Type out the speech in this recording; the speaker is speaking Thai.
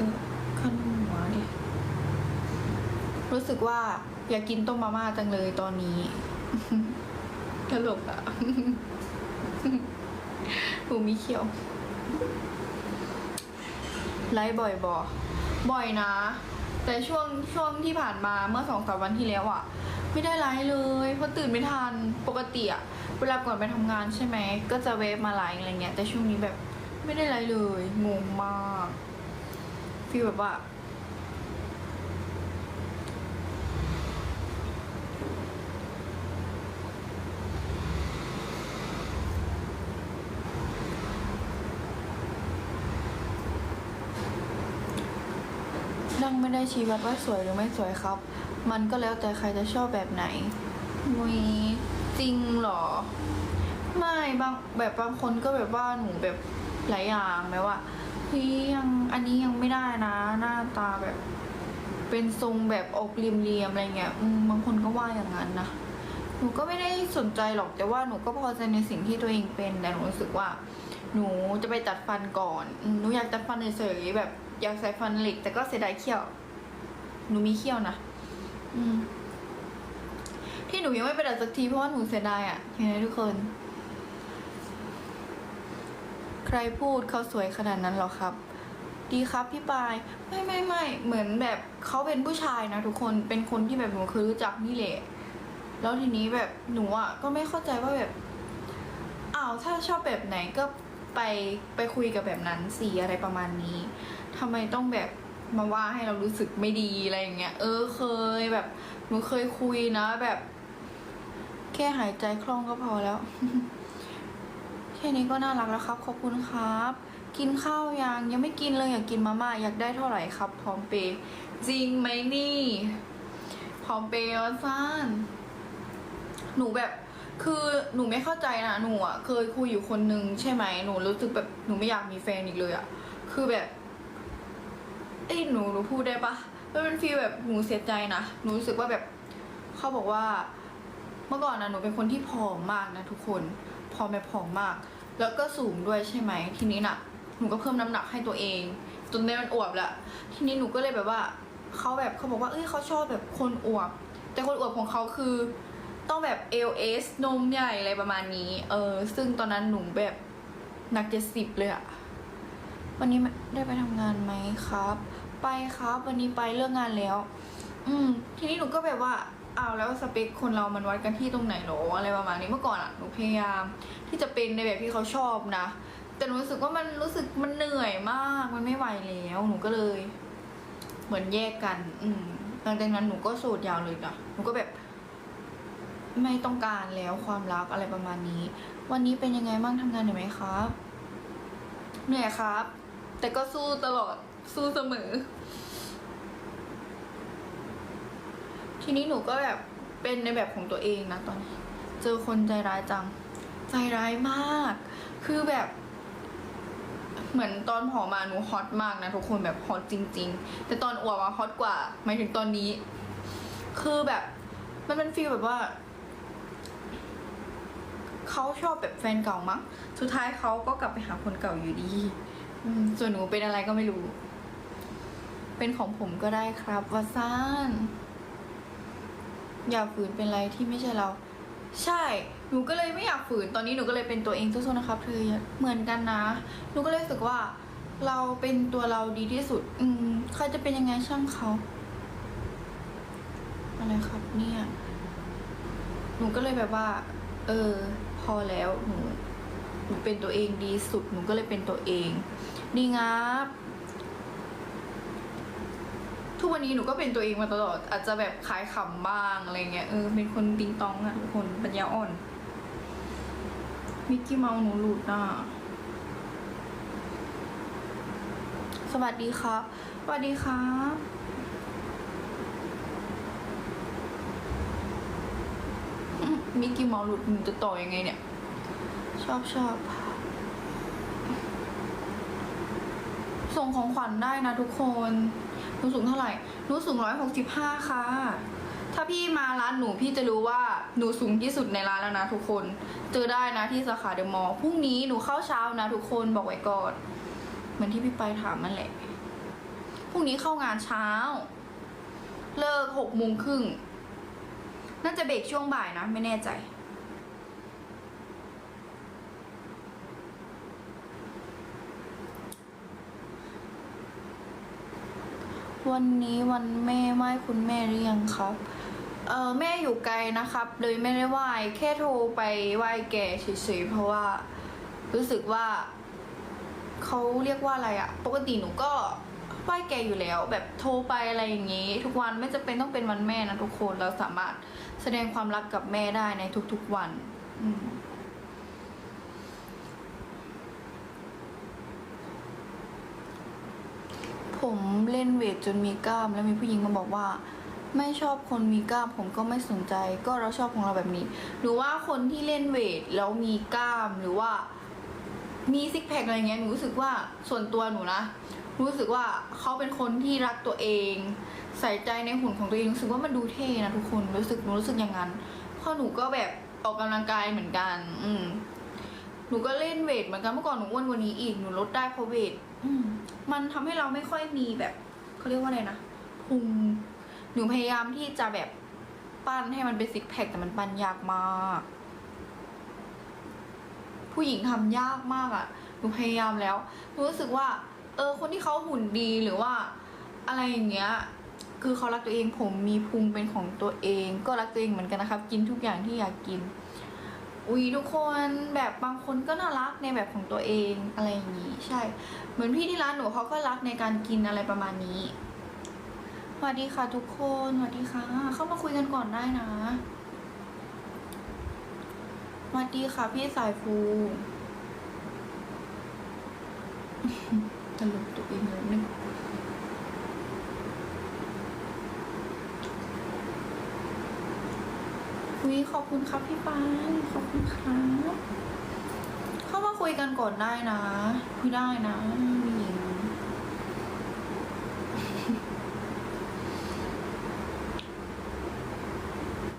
ออขันหัวดิรู้สึกว่าอยากกินต้มมาม่าจังเลยตอนนี้ตลกอะหูมีเขียว ไลฟ์บ่อยบอบ่อยนะ แต่ช่วงช่วงที่ผ่านมาเมื่อสองสามวันที่แล้วอะไม่ได้ไลฟ์เลยเพราะตื่นไม่ทันปกติอะเวลาก่อนไปทำงานใช่ไหม ก็จะเวฟมาไลฟ์อะไรเงี้ย แต่ช่วงนี้แบบไม่ได้ไลฟ์เลย งงมาก ฟีลแบบว่าดังไม่ได้ชี้วัดว่าสวยหรือไม่สวยครับ มันก็แล้วแต่ใครจะชอบแบบไหนมุยจริงเหรอ ไม่บางแบบบางคนก็แบบว่าหนูแบบหลายอย่างแบบว่า เฮ้ยยังอันนี้ยังไม่ได้นะ หน้าตาแบบ เป็นทรงแบบออกเรียมๆอะไรเงี้ยบางคนก็ว่าอย่างนั้นนะหนูก็ไม่ได้สนใจหรอกแต่ว่าหนูก็พอใจในสิ่งที่ตัวเองเป็นแต่หนูรู้สึกว่า หนูจะไปตัดฟันก่อนหนูอยากตัดฟันเฉยๆแบบอยากใส่ฟันเหล็ก แต่ก็เสียดายเขี้ยว หนูมีเขี้ยวนะอืมที่หนูยังไม่ไปตัดสักทีเพราะว่าหนูเสียดายอะ่ะเห็นไหมทุกคน ใครพูดเขาสวยขนาดนั้นหรอครับ ดีครับพี่ปาย ไม่ไม่ไม่เหมือนแบบเขาเป็นผู้ชายนะทุกคนเป็นคนที่แบบหนูเคยรู้จักนี่แหละแล้วทีนี้แบบหนูอะก็ไม่เข้าใจว่าแบบอ้าวถ้าชอบแบบไหนก็ไปไปคุยกับแบบนั้นสีอะไรประมาณนี้ทำไมต้องแบบมาว่าให้เรารู้สึกไม่ดีอะไรอย่างเงี้ยเออเคยแบบหนูเคยคุยนะแบบ แค่หายใจคล่องก็พอแล้ว แค่นี้ก็น่ารักแล้วครับ ขอบคุณครับ กินข้าวยังยังไม่กินเลยอยากกินมาม่าอยากได้เท่าไหร่ครับ พร้อมเปย์จริงไหมนี่ พร้อมเปย์ออนซ่านหนูแบบคือหนูไม่เข้าใจนะหนูอะเคยคุยอยู่คนนึงใช่ไหมหนูรู้สึกแบบหนูไม่อยากมีแฟนอีกเลยอะคือแบบเอ้หนูหนูพูดได้ปะมันเป็นฟีลแบบหนูเสียใจนะหนูรู้สึกว่าแบบเขาบอกว่า เมื่อก่อนนะหนูเป็นคนที่ผอมมากนะทุกคน ผอแบบผอมมาก แล้วก็สูงด้วยใช่ไหมทีนี้น่ะ หนูก็เพิ่มน้ำหนักให้ตัวเอง จนได้มันอวบละทีนี้หนูก็เลยแบบว่าเขาแบบเขาบอกว่าเอ้ยเขาชอบแบบคนอวบ แต่คนอวบของเขาคือ ต้องแบบ LS นมใหญ่อะไรประมาณนี้เออซึ่งตอนนั้นหนูแบบหนักเจ็ดสิบเลยอะวันนี้ได้ไปทำงานไหมครับ ไปครับ วันนี้ไปเลิกงานแล้ว อืม ทีนี้หนูก็แบบว่าเอาแล้วสเปคคนเรามันวัดกันที่ตรงไหนหรออะไรประมาณนี้เมื่อก่อนอะหนูพยายามที่จะเป็นในแบบที่เขาชอบนะ แต่หนูรู้สึกว่ามันรู้สึกมันเหนื่อยมากมันไม่ไหวแล้วหนูก็เลย เหมือนแยกกัน อืมหลังจากนั้นหนูก็โสดยาวเลยนะหนูก็แบบ ไม่ต้องการแล้วความรักอะไรประมาณนี้ วันนี้เป็นยังไงบ้างทำงานเหนื่อยไหมครับเหนื่อยครับ แต่ก็สู้ตลอดสู้เสมอ ทีนี้หนูก็แบบเป็นในแบบของตัวเองนะตอนนี้ เจอคนใจร้ายจัง ใจร้ายมาก คือแบบ เหมือนตอนผอมมาหนูฮอตมากนะทุกคนแบบฮอตจริง ๆ แต่ตอนอวบอะฮอตกว่าหมายถึงตอนนี้ คือแบบ มันเป็นฟีลแบบว่าเขาชอบแบบแฟนเก่ามั้ง สุดท้ายเขาก็กลับไปหาคนเก่าอยู่ดี ส่วนหนูเป็นอะไรก็ไม่รู้ เป็นของผมก็ได้ครับวาซาน อย่าฝืนเป็นอะไรที่ไม่ใช่เรา ใช่หนูก็เลยไม่อยากฝืนตอนนี้หนูก็เลยเป็นตัวเองสู้ๆนะครับเธอเหมือนกันนะหนูก็เลยรู้สึกว่า เราเป็นตัวเราดีที่สุด อืมใครจะเป็นยังไงช่างเขาอะไรครับเนี่ย หนูก็เลยแบบว่า เออ พอแล้วหนูหนูเป็นตัวเองดีสุด หนูก็เลยเป็นตัวเอง ดีงับ ทุกวันนี้หนูก็เป็นตัวเองมาตลอด อาจจะแบบขายขำบ้างอะไรเงี้ยเออเป็นคนติงตองอะทุกคนปัญญาอ่อนมิกกี้เมาหนูหลุดอะสวัสดีครับสวัสดีครับมิกกี้เมาหลุดหนูจะต่อยังไงเนี่ย ชอบชอบส่งของขวัญได้นะทุกคน หนูสูงเท่าไหร่หนูสูงร้อยหกสิบห้าค่ะ ถ้าพี่มาร้านหนูพี่จะรู้ว่าหนูสูงที่สุดในร้านแล้วนะทุกคน เจอได้นะที่สาขาเดอะมอลล์พรุ่งนี้หนูเข้าเช้านะทุกคนบอกไว้ก่อนเหมือนที่พี่ไปถามนั่นแหละพรุ่งนี้เข้างานเช้า เลิกหกโมงครึ่งน่าจะเบรกช่วงบ่ายนะ ไม่แน่ใจ วันนี้วันแม่ไหว้คุณแม่หรือยังครับ เออแม่อยู่ไกลนะครับ เลยไม่ได้ไหว้แค่โทรไปไหว้แกเฉยๆเพราะว่า รู้สึกว่าเขาเรียกว่าอะไรอะปกติหนูก็ไหว้แกอยู่แล้ว แบบโทรไปอะไรอย่างงี้ ทุกวันไม่จะเป็นต้องเป็นวันแม่นะทุกคนเราสามารถแสดงความรักกับแม่ได้ในทุกๆวัน อืม ผม เล่นเวทจนมีกล้าม แล้วมีผู้หญิงมาบอกว่า ไม่ชอบคนมีกล้ามผมก็ไม่สนใจ ก็เราชอบของเราแบบนี้ หรือว่าคนที่เล่นเวทแล้วมีกล้ามหรือว่า มีซิกแพคอะไรเงี้ยหนูรู้สึกว่าส่วนตัวหนูนะรู้สึกว่าเขาเป็นคนที่รักตัวเอง ใส่ใจในหุ่นของตัวเองรู้สึกว่ามันดูเท่นะทุกคนรู้สึกหนูรู้สึกอย่างนั้นเพราะหนูก็แบบออกกำลังกายเหมือนกัน อืม หนูก็เล่นเวทเหมือนกันเมื่อก่อนหนูอ้วนกว่านี้อีกหนูลดได้เพราะเวทอืมมันทำให้เราไม่ค่อยมีแบบเขาเรียกว่าอะไรนะพุงหนูพยายามที่จะแบบปั้นให้มันเป็นซิกแพคแต่มันปั้นยากมาก ผู้หญิงทำยากมากอะ่ะหนูพยายามแล้วหนูรู้สึกว่า เออ คนที่เขาหุ่นดีหรือว่า อะไรอย่างเงี้ย คือเขารักตัวเองผมมีพุงเป็นของตัวเอง ก็รักตัวเองเหมือนกันนะครับ กินทุกอย่างที่อยากกิน อุ้ยทุกคนแบบบางคนก็น่ารักในแบบของตัวเองอะไรอย่างนี้ ใช่ เหมือนพี่ที่ร้านหนูเขาก็รักในการกินอะไรประมาณนี้สวัสดีค่ะทุกคนสวัสดีค่ะ เข้ามาคุยกันก่อนได้นะสวัสดีค่ะพี่สายฟูตลกตัวเองเลยนึง ยขอบคุณครับพี่ปานขอบคุณครับเข้ามาคุยกันก่อนได้นะคุยได้นะมีหญิง